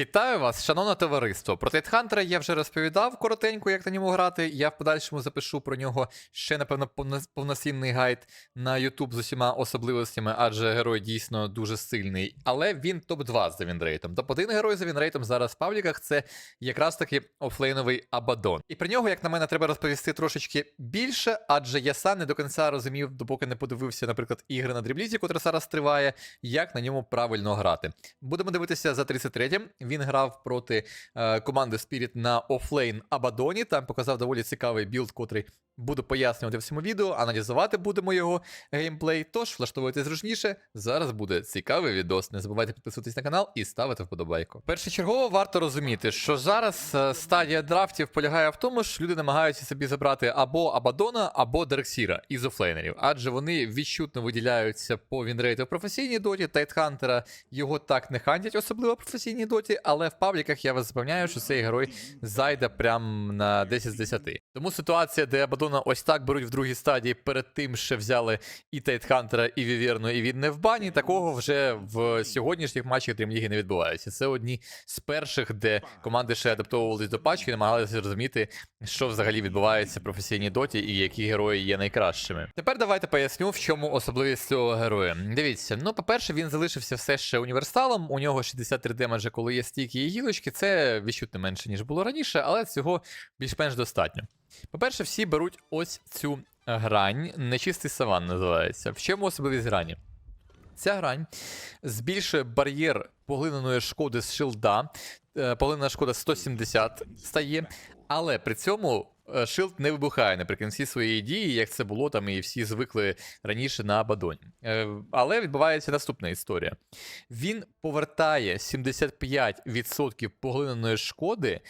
Вітаю вас, шановне товариство. Про Тайтхантера я вже розповідав коротенько, як на ньому грати. Я в подальшому запишу про нього ще, напевно, повноцінний гайд на YouTube з усіма особливостями, адже герой дійсно дуже сильний. Але він топ-2 за вінрейтом. Топ-1 герой за вінрейтом зараз в пабліках це якраз таки офлейновий Абадон. І про нього, як на мене, треба розповісти трошечки більше, адже я сам не до кінця розумів, допоки не подивився, наприклад, ігри на дріблізі, котра зараз триває, як на ньому правильно грати. Будемо дивитися за 33-м. Він грав проти е, команди Spirit на офлейн Абадоні. Там показав доволі цікавий білд, котрий буду пояснювати в цьому відео. Аналізувати будемо його геймплей. Тож влаштовуйте зручніше. Зараз буде цікавий відос. Не забувайте підписуватись на канал і ставити вподобайку. Першочергово варто розуміти, що зараз е, стадія драфтів полягає в тому, що люди намагаються собі забрати або Абадона, або Дерксіра із офлейнерів, адже вони відчутно виділяються по вінрейту в професійній доті. Тайтхантера його так не хантять, особливо в професійній доті, але в пабліках я вас запевняю, що цей герой зайде прям на 10 з 10. Тому ситуація, де Абадона ось так беруть в другій стадії, перед тим ще взяли і Тайтхантера, і Віверну, і він не в бані. Такого вже в сьогоднішніх матчах Дрімліги не відбувається. Це одні з перших, де команди ще адаптовувалися до патчу і намагалися зрозуміти, що взагалі відбувається в професійній доті і які герої є найкращими. Тепер давайте поясню, в чому особливість цього героя. Дивіться, ну, по-перше, він залишився все ще універсалом. У нього 63 демеджа, коли є стійки і гілочки. Це відчутно менше, ніж було раніше, але цього більш-менш достатньо. По-перше, всі беруть ось цю грань, нечистий саван називається. В чому особливість грані? Ця грань збільшує бар'єр поглиненої шкоди з шилда. Е, Поглинена шкода 170 стає, але при цьому е, шилд не вибухає наприкінці своєї дії, як це було там і всі звикли раніше на Абадоні. Е, Але відбувається наступна історія. Він повертає 75% поглиненої шкоди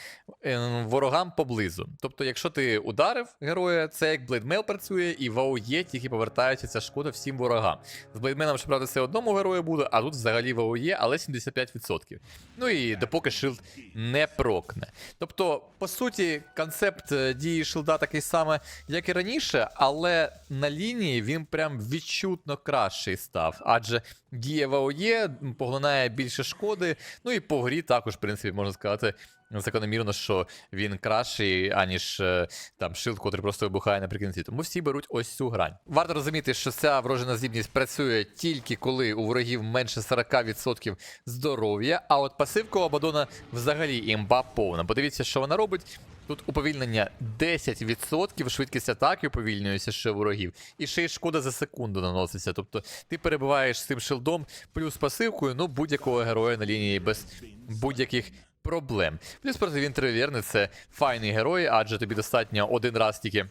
е, ворогам поблизу. Тобто, якщо ти ударив героя, це як блейдмейл працює, і в АОЄ тільки повертається ця шкода всім ворогам. З блейдменом, щоправда, це одному герою буде, а тут взагалі в АОЄ, але 75%. Ну і допоки шилд не прокне. Тобто, по суті, концепт е, дії шилда такий самий, як і раніше, але на лінії він прям відчутно кращий став. Адже дія в АОЄ поглинає більше шкоди. Ну і по грі також, в принципі, можна сказати. Закономірно, що він кращий, аніж е, там шилд, котрий просто вибухає наприкінці. Тому всі беруть ось цю грань. Варто розуміти, що ця врожена здібність працює тільки коли у ворогів менше 40% здоров'я, а от пасивка Абадона взагалі імба повна. Подивіться, що вона робить. Тут уповільнення 10%, швидкість атаки уповільнюється ще ворогів, і ще й шкода за секунду наноситься. Тобто ти перебуваєш з цим шилдом плюс пасивкою, ну будь-якого героя на лінії без будь-яких проблем. Плюс проти він тривірний, це файний герой, адже тобі достатньо один раз тільки.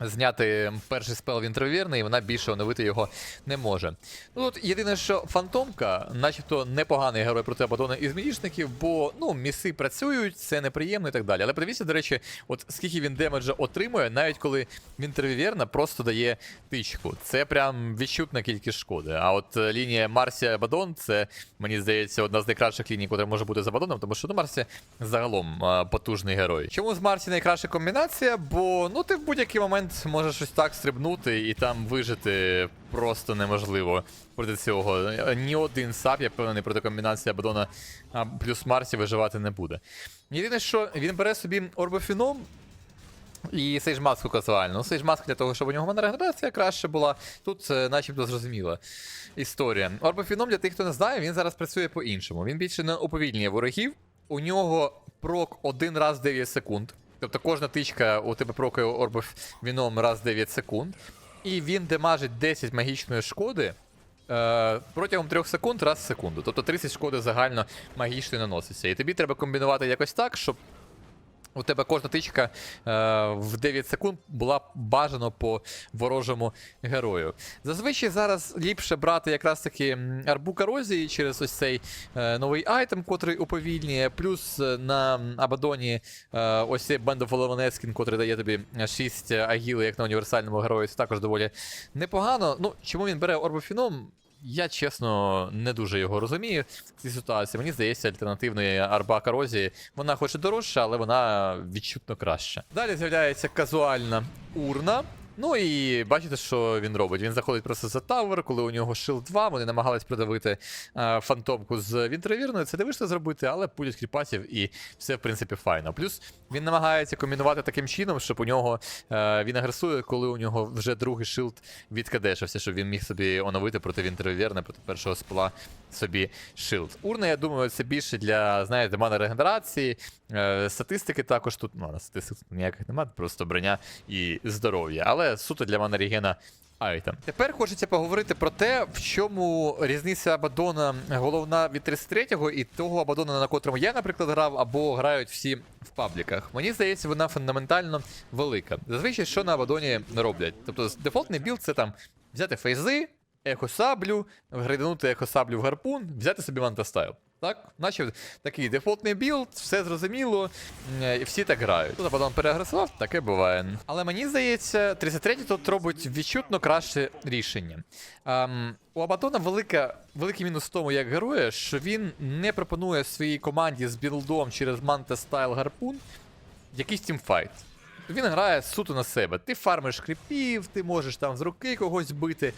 Зняти перший спел Вінтервірний, і вона більше оновити його не може. Ну тут єдине, що фантомка, начебто непоганий герой проти Абадона із мілішників, бо ну, міси працюють, це неприємно і так далі. Але подивіться, до речі, от скільки він демеджа отримує, навіть коли Вінтервірна просто дає тичку. Це прям відчутна кількість шкоди. А от е, лінія Марсія Абадон, це мені здається одна з найкращих ліній, яка може бути з Абадоном, тому що ну, Марсія загалом е, потужний герой. Чому з Марсі найкраща комбінація? Бо ну ти в будь-який момент можеш ось так стрибнути і там вижити просто неможливо проти цього. Ні один сап, я впевнений, проти комбінації Абадона плюс Марсі виживати не буде. Єдине, що він бере собі орбофіном. І сейджмаску казуально. Ну, сейджмаск для того, щоб у нього вона краще була. Тут е, начебто зрозуміла історія. Орбофіном, для тих, хто не знає, він зараз працює по-іншому. Він більше не уповільнює ворогів. У нього прок один раз 9 секунд. Тобто кожна тичка у тебе прокає орбофіном раз 9 секунд. І він демажить 10 магічної шкоди. Е, протягом 3 секунд раз в секунду. Тобто 30 шкоди загально магічної наноситься. І тобі треба комбінувати якось так, щоб у тебе кожна тичка е, в 9 секунд була бажано по ворожому герою. Зазвичай зараз ліпше брати якраз таки м, арбу корозії через ось цей е, новий айтем, котрий уповільнює, плюс е, на Абадоні е, ось цей Band котрий дає тобі 6 агіли, як на універсальному герої, це також доволі непогано. Ну, чому він бере орбофіном? Я чесно не дуже його розумію в цій ситуації. Мені здається, альтернативної арба корозії, вона хоч і дорожча, але вона відчутно краща. Далі з'являється казуальна урна. Ну і бачите, що він робить. Він заходить просто за тавер, коли у нього шил 2, вони намагались придавити е, фантомку з вінтервірною. Це дивишся зробити, але пулять кріпасів і все, в принципі, файно. Плюс він намагається комбінувати таким чином, щоб у нього е, він агресує, коли у нього вже другий шилд відкадешився, щоб він міг собі оновити проти вінтервірна, проти першого спила собі шилд. Урна, я думаю, це більше для, знаєте, мана регенерації, е, статистики також тут, ну, статистик ніяких немає, просто броня і здоров'я. Але суто для мене регіна айтем. Тепер хочеться поговорити про те, в чому різниця Абадона головна від 33-го і того Абадона, на котрому я, наприклад, грав, або грають всі в пабліках. Мені здається, вона фундаментально велика. Зазвичай, що на Абадоні роблять? Тобто, дефолтний білд це там взяти фейзи, ехосаблю, грейданути ехосаблю в гарпун, взяти собі мантастайл. Так, наче такий дефолтний білд, все зрозуміло, і всі так грають. Тут Абадон переагресував, таке буває. Але мені здається, 33 тут робить відчутно краще рішення. Ем, у Абадона велика, великий мінус в тому, як героя, що він не пропонує своїй команді з білдом через Манта Стайл Гарпун якийсь тімфайт. Він грає суто на себе. Ти фармиш кріпів, ти можеш там з руки когось бити.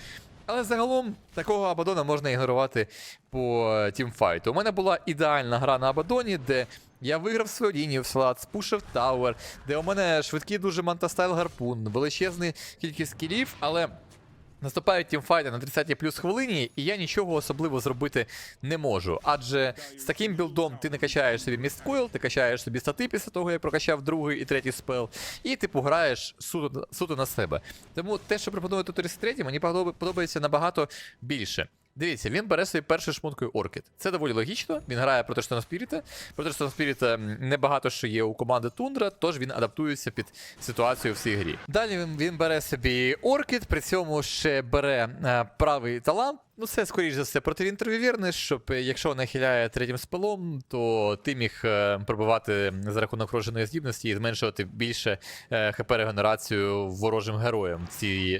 Але загалом такого Абадона можна ігнорувати по тімфайту. У мене була ідеальна гра на Абадоні, де я виграв свою лінію в слад, спушив Тауер, де у мене швидкий дуже мантастайл гарпун, величезна кількість кілів, але. Наступають тімфайти на 30 плюс хвилині, і я нічого особливо зробити не можу. Адже з таким білдом ти не качаєш собі місткойл, ти качаєш собі стати після того, як прокачав другий і третій спел, і типу граєш суто, суто на себе. Тому те, що пропонує тут 33, мені подобається набагато більше. Дивіться, він бере собі першою шмоткою Оркід. Це доволі логічно. Він грає проти штана Спіріта. Проти Штона Спіріта небагато що є у команди Тундра, тож він адаптується під ситуацію в цій грі. Далі він, він бере собі Оркід, при цьому ще бере е, правий талант. Ну, це, скоріш за все, проти вірне, щоб е, якщо нахиляє третім спелом, то ти міг е, пробивати за рахунок вроженої здібності і зменшувати більше е, хп регенерацію ворожим героям в цій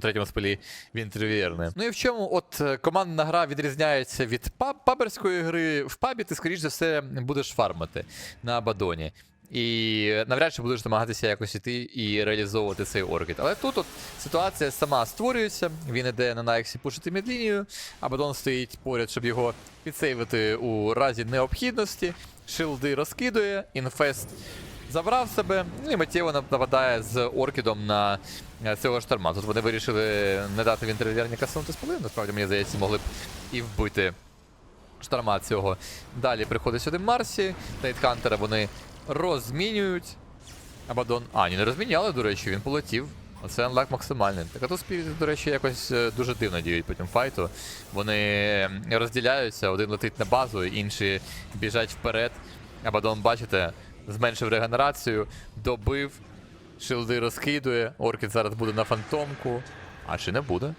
третьому спелі вінтервірне. Ну і в чому от командна гра відрізняється від паб- паберської гри. В пабі ти, скоріш за все, будеш фармити на Абадоні. І навряд чи будеш намагатися якось іти і реалізовувати цей оркід. Але тут от ситуація сама створюється. Він іде на Найксі пушити мідлінію, Абадон стоїть поряд, щоб його підсейвити у разі необхідності. Шилди розкидує, інфест забрав себе, ну і миттєво нап- нападає з оркідом на цього шторма. Тут вони вирішили не дати в інтерв'єрні касунути спали. Насправді, мені здається, могли б і вбити шторма цього. Далі приходить сюди Марсі, Тайтхантера вони розмінюють. Абадон. А, ні, не розміняли, до речі, він полетів. Оце анлак максимальний. Так а тут спіріти, до речі, якось е, дуже дивно діють потім файту. Вони розділяються, один летить на базу, інші біжать вперед. Абадон, бачите, зменшив регенерацію, добив, шилди розкидує. Оркід зараз буде на фантомку. А чи не буде?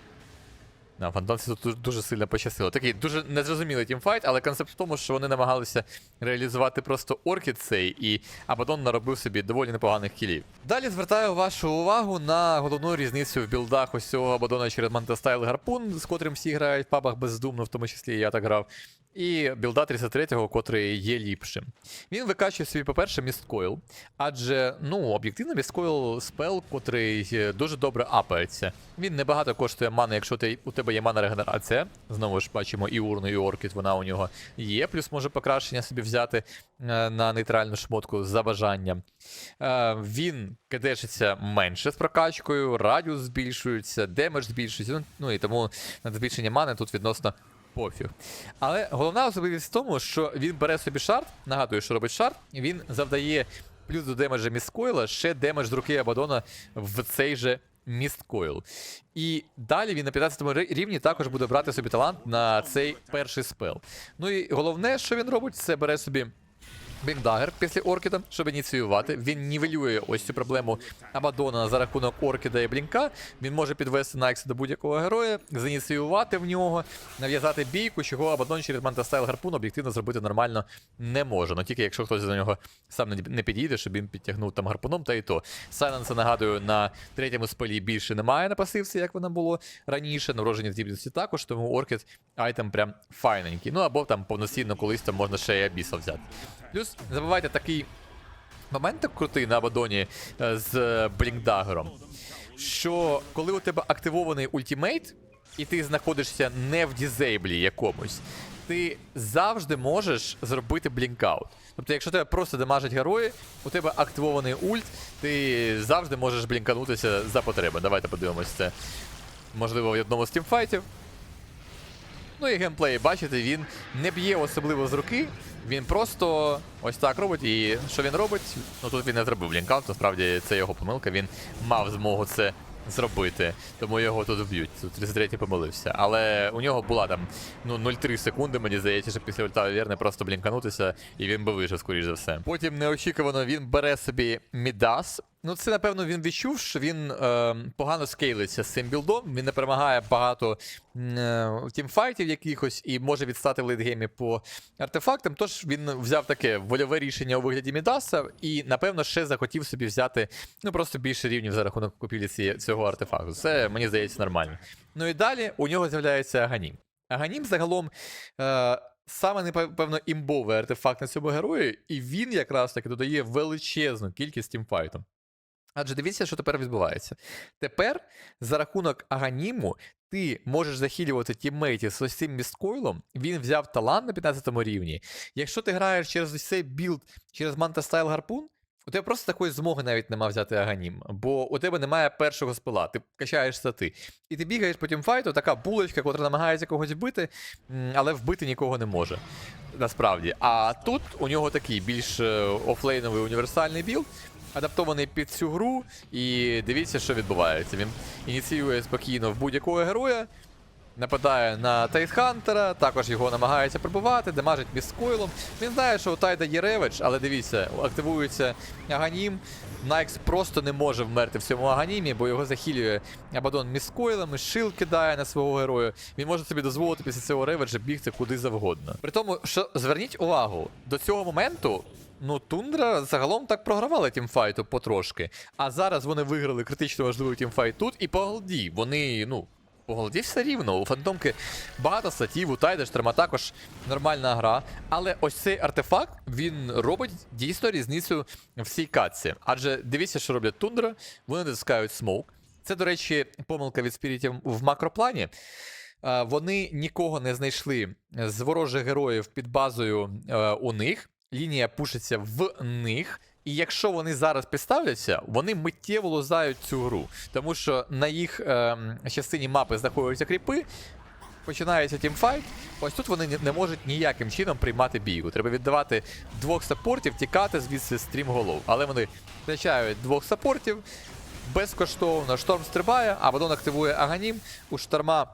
На фантомці тут дуже- сильно пощастило. Такий дуже незрозумілий тімфайт, але концепт в тому, що вони намагалися реалізувати просто оркід цей, і Абадон наробив собі доволі непоганих кілів. Далі звертаю вашу увагу на головну різницю в білдах ось цього Абадона через Мантастайл Гарпун, з котрим всі грають в пабах бездумно, в тому числі і я так грав. І білда 33-го, котрий є ліпшим. Він викачує собі, по-перше, місткойл, адже, ну, об'єктивно, місткойл спел, котрий е, дуже добре апається. Він небагато коштує мани, якщо ти, у тебе є мана регенерація. Знову ж бачимо і урну, і оркіт, вона у нього є. Плюс може покращення собі взяти е, на нейтральну шмотку за бажанням. Е, він кидешиться менше з прокачкою, радіус збільшується, демедж збільшується. Ну, Ну і тому збільшення мани тут відносно пофіг. Але головна особливість в тому, що він бере собі шарт, нагадую, що робить шарт, він завдає плюс до демеджа місткоїла ще демедж з руки Абадона в цей же місткойл. І далі він на 15-му рівні також буде брати собі талант на цей перший спел. Ну і головне, що він робить, це бере собі. Біндагер після Оркіда, щоб ініціювати. Він нівелює ось цю проблему Абадона за рахунок Оркіда і Блінка. Він може підвести Найкса до будь-якого героя, зініціювати в нього, нав'язати бійку, чого Абадон через Мантастайл Гарпун об'єктивно зробити нормально не може. Ну тільки якщо хтось до нього сам не- підійде, щоб він підтягнув там гарпуном, та і то. Сайленса, нагадую, на третьому спелі більше немає на пасивці, як воно було раніше. На врожені здібності також, тому Оркід айтем прям файненький. Ну або там повноцінно колись там можна ще і Абіса взяти. Плюс не забувайте такий момент так крутий на Абадоні е, з Блінкдагером. що коли у тебе активований ультимейт, і ти знаходишся не в дізейблі якомусь, ти завжди можеш зробити блінкаут. Тобто, якщо тебе просто дамажать герої, у тебе активований ульт, ти завжди можеш блінканутися за потреби. Давайте подивимось це. Можливо, в одному з тімфайтів. Ну і геймплей, бачите, він не б'є особливо з руки. Він просто ось так робить. І що він робить? Ну тут він не зробив лінкаут, насправді це його помилка. Він мав змогу це зробити, тому його тут вб'ють. Тут 33-й помилився. Але у нього була там ну 0,3 секунди, мені здається, що після ульта Вірне просто блінканутися, і він би вижив, скоріш за все. Потім неочікувано він бере собі Мідас. Ну, це, напевно, він відчув, що він е, погано скейлиться з цим білдом. Він не перемагає багато е, тімфайтів якихось і може відстати в лейтгеймі по артефактам. Тож він взяв таке вольове рішення у вигляді Мідаса і, напевно, ще захотів собі взяти ну просто більше рівнів за рахунок купівлі цього артефакту. Це мені здається нормально. Ну і далі у нього з'являється Аганім. Аганім загалом. Е, Саме напевно імбовий артефакт на цьому герої, і він якраз таки додає величезну кількість тімфайту. Адже дивіться, що тепер відбувається. Тепер за рахунок Аганіму ти можеш захилювати тіммейтів з ось цим місткойлом. Він взяв талант на 15 рівні. Якщо ти граєш через цей білд, через Манта Стайл Гарпун, у тебе просто такої змоги навіть нема взяти Аганім, бо у тебе немає першого спила, ти качаєш стати. І ти бігаєш по тімфайту, така булочка, котра намагається когось вбити, але вбити нікого не може. Насправді. А тут у нього такий більш е, офлейновий універсальний білд, адаптований під цю гру, і дивіться, що відбувається. Він ініціює спокійно в будь-якого героя, нападає на Тайтхантера, також його намагається прибувати, демажить міскойлом. Він знає, що у Тайда є реведж, але дивіться, активується Аганім. Найкс просто не може вмерти в цьому Аганімі, бо його захилює Абадон міскойлами, шил кидає на свого героя. Він може собі дозволити після цього реведжа бігти куди завгодно. При тому, що зверніть увагу, до цього моменту. Ну, Тундра загалом так програвали тімфайту потрошки. А зараз вони виграли критично важливий тімфайт тут, і по голді вони, ну, по голді все рівно. У фантомки багато статів, у Тайда Штерма також нормальна гра. Але ось цей артефакт він робить дійсно різницю в цій катці. Адже дивіться, що роблять Тундра, вони натискають смоук. Це, до речі, помилка від спірітів в макроплані. Е, Вони нікого не знайшли з ворожих героїв під базою е, у них. Лінія пушиться в них. І якщо вони зараз підставляться, вони миттєво лузають цю гру. Тому що на їх ем, частині мапи знаходяться кріпи, починається тімфайт. Ось тут вони не- можуть ніяким чином приймати бійку. Треба віддавати двох саппортів, тікати звідси стрім голов. Але вони втрачають двох саппортів безкоштовно. Шторм стрибає, а Вадон активує Аганім. У шторма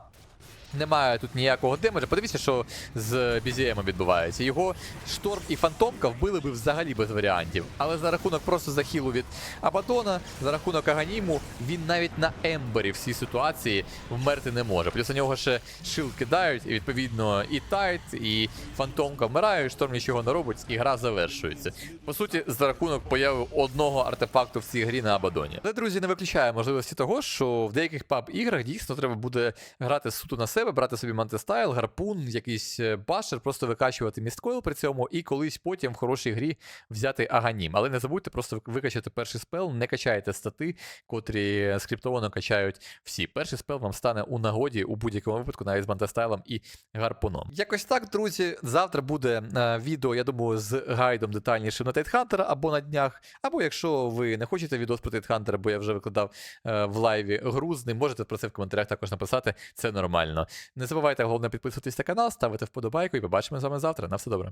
немає тут ніякого демеджа. Подивіться, що з BZM відбувається. Його шторм і фантомка вбили би взагалі без варіантів. Але за рахунок просто захилу від Абадона, за рахунок Аганіму, він навіть на Ембері в цій ситуації вмерти не може. Плюс у нього ще шил кидають, і відповідно і Тайт, і фантомка вмирають, шторм нічого не робить, і гра завершується. По суті, за рахунок появи одного артефакту в цій грі на Абадоні. Але, друзі, не виключає можливості того, що в деяких паб іграх дійсно треба буде грати суто на себе, брати собі мантистайл, гарпун, якийсь е, башер, просто викачувати місткойл при цьому, і колись потім в хорошій грі взяти аганім. Але не забудьте просто викачати перший спел, не качайте стати, котрі скриптовано качають всі. Перший спел вам стане у нагоді у будь-якому випадку, навіть з мантистайлом і гарпуном. Якось так, друзі. Завтра буде е, відео, я думаю, з гайдом детальнішим на Тайтхантера або на днях. Або якщо ви не хочете відео про Тайтхантера, бо я вже викладав е, в лайві гру з ним, можете про це в коментарях також написати. Це нормально. Не забувайте головне підписуватись на канал, ставити вподобайку і побачимо з вами завтра. На все добре.